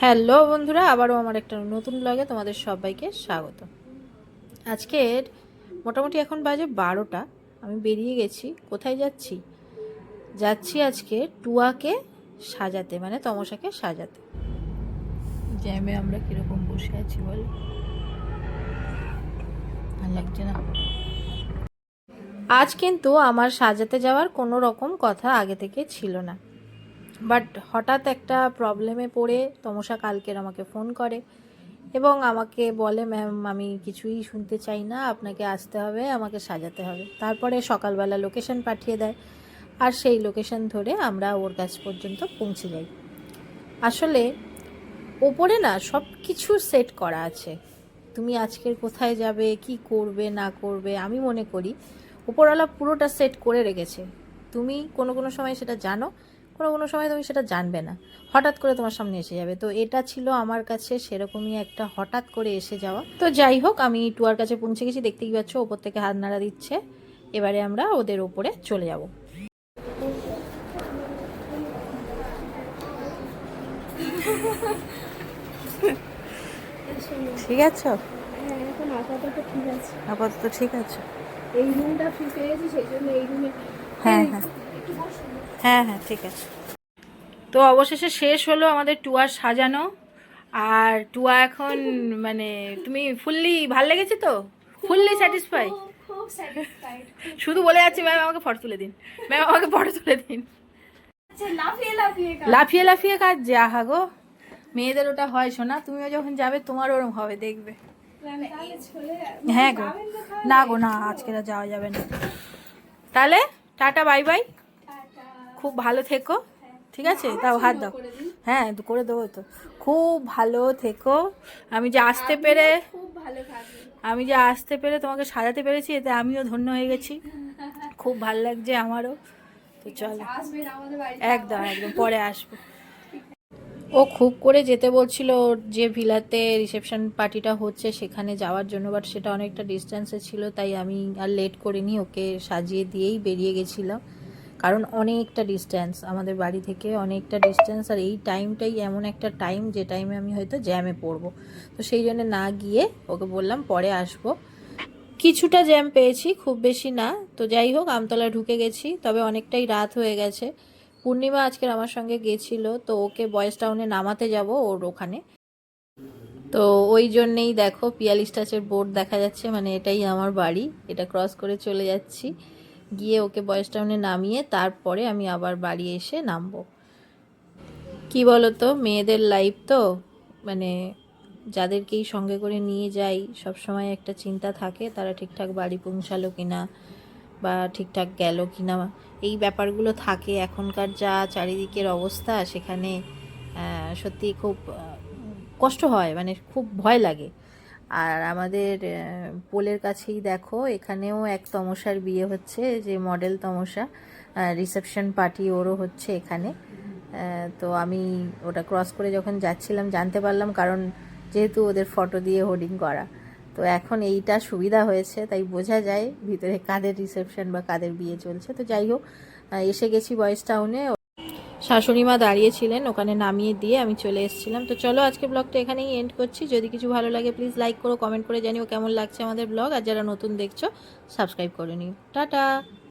Hello বন্ধুরা, আবারও আমার একটা নতুন ব্লগে তোমাদের সবাইকে স্বাগত। আজকের মোটামুটি এখন বাজে বারোটা, আমি বেরিয়ে গেছি। কোথায় যাচ্ছি? যাচ্ছি আজকে টুয়াকে সাজাতে মানে তমসাকে সাজাতে। জ্যামে আমরা কীরকম বসে আছি বল? লাগছে না। আজ কিন্তু আমার সাজাতে যাওয়ার কোনো রকম কথা আগে থেকে ছিল না। বাট হঠাৎ একটা প্রবলেমে পড়ে তমসা কালকের আমাকে ফোন করে এবং আমাকে বলে ম্যাম আমি কিছুই শুনতে চাই না, আপনাকে আসতে হবে, আমাকে সাজাতে হবে। তারপরে সকালবেলা লোকেশন পাঠিয়ে দেয় আর সেই লোকেশন ধরে আমরা ওর কাছ পর্যন্ত পৌঁছে যাই। আসলে ওপরে না সব কিছু সেট করা আছে। তুমি আজকের কোথায় যাবে, কি করবে, না করবে, আমি মনে করি উপরওয়ালা পুরোটা সেট করে রেখেছে। তুমি কোনো কোনো সময় সেটা জানো কোনো কোনো সময় তুমি সেটা জানবে না। হঠাৎ করে তোমার সামনে এসে যাবে। তো এটা ছিল আমার কাছে সেরকমই একটা হঠাৎ করে এসে যাওয়া। তো যাই হোক আমি টুয়ার কাছে পৌঁছে গেছি। দেখতেই পাচ্ছ ওপর থেকে হাত নাড়া দিচ্ছে। এবারে আমরা ওদের ওপরে চলে যাব। ঠিক আছে? হ্যাঁ আপাতত ঠিক আছে। আপাতত ঠিক আছে। এই রুমটা ফ্রি পেয়েছি সেই জন্য এই রুমে হ্যাঁ হ্যাঁ। হ্যাঁ হ্যাঁ ঠিক আছে। তো অবশেষে শেষ হলো আমাদের টুয়ার সাজানো। আর টুয়া এখন মানে তুমি ফুললি ভালো লেগেছে তো? ফুললি স্যাটিসফাই শুধু বলে যাচ্ছি ম্যাম আমাকে ফটো তুলে দিন। ম্যাম আমাকে ফটো তুলে দিন। আচ্ছা লাফিয়ে লাফিয়ে কাজ। যে আহা গো। মেয়েদের ওটা হয় শোনা তুমিও যখন যাবে তোমার ওরম হবে দেখবে। হ্যাঁ গো? না গো না আজকে যাওয়া যাবে না। তাহলে টাটা বাই বাই। খুব ভালো থেকো। ঠিক আছে? তাও হাত দাও। হ্যাঁ করে দেবো তো। খুব ভালো থেকো। আমি যে আসতে পেরে আমি যে আসতে পেরে তোমাকে সাজাতে পেরেছি এতে আমিও ধন্য হয়ে গেছি। খুব ভালো লাগছে আমারও। তো চলো। একদম একদম পরে আসব। ও খুব করে যেতে বলছিল ওর যে ভিলাতে রিসেপশন পার্টিটা হচ্ছে সেখানে যাওয়ার জন্য বাট সেটা অনেকটা ডিস্টেন্সে ছিল তাই আমি আর লেট করিনি ওকে সাজিয়ে দিয়েই বেরিয়ে গেছিলাম। কারণ অনেকটা ডিস্টেন্স আমাদের বাড়ি থেকে অনেকটা ডিস্টেন্স আর এই টাইমটাই এমন একটা টাইম যে টাইমে আমি হয়তো জ্যামে পড়ব। তো সেই জন্য না গিয়ে ওকে বললাম, পরে আসব। কিছুটা জ্যাম পেয়েছি, খুব বেশি না। তো যাই হোক আমতলা ঢুকে গেছি, তবে অনেকটাই রাত হয়ে গেছে। পূর্ণিমা আজকের আমার সঙ্গে গেছিল, তো ওকে বয়েস টাউনে নামাতে যাব ওর ওখানে। তো ওই জন্যেই দেখো পিয়ালি স্টাচের বোর্ড দেখা যাচ্ছে মানে এটাই আমার বাড়ি, এটা ক্রস করে চলে যাচ্ছি। গিয়ে ওকে বয়েস টাউনে নামিয়ে তারপরে আমি আবার বাড়ি এসে নামবো। কি বলো তো মেয়েদের লাইফ তো মানে যাদেরকেই সঙ্গে করে নিয়ে যাই সব সময় একটা চিন্তা থাকে, তারা ঠিকঠাক বাড়ি পৌঁছালো কিনা বা ঠিকঠাক গেল কিনা, এই ব্যাপারগুলো থাকে। এখনকার যা চারিদিকের অবস্থা, সেখানে সত্যি খুব কষ্ট হয় মানে খুব ভয় লাগে। আর আমাদের পোলের কাছেই দেখো, এখানেও এক তমসার বিয়ে হচ্ছে, যে মডেল তমসা রিসেপশন পার্টি ওরও হচ্ছে এখানে। তো আমি ওটা ক্রস করে যখন যাচ্ছিলাম, জানতে পারলাম কারণ যেহেতু ওদের ফটো দিয়ে হোর্ডিং করা। তো এখন এইটা সুবিধা হয়েছে, তাই বোঝা যায় ভিতরে কাদের রিসেপশন বা কাদের বিয়ে চলছে। তো যাই হোক এসে গেছি বয়েস টাউনে শাশুড়ি মা দাঁড়িয়েছিলেন ওখানে নামিয়ে দিয়ে আমি চলে এসেছিলাম। তো চলো আজকে ব্লগটা এখানেই এন্ড করছি। যদি কিছু ভালো লাগে প্লিজ লাইক করো কমেন্ট করে জানিও কেমন লাগছে আমাদের ব্লগ। আর যারা নতুন দেখছ সাবস্ক্রাইব করে নিও। টাটা!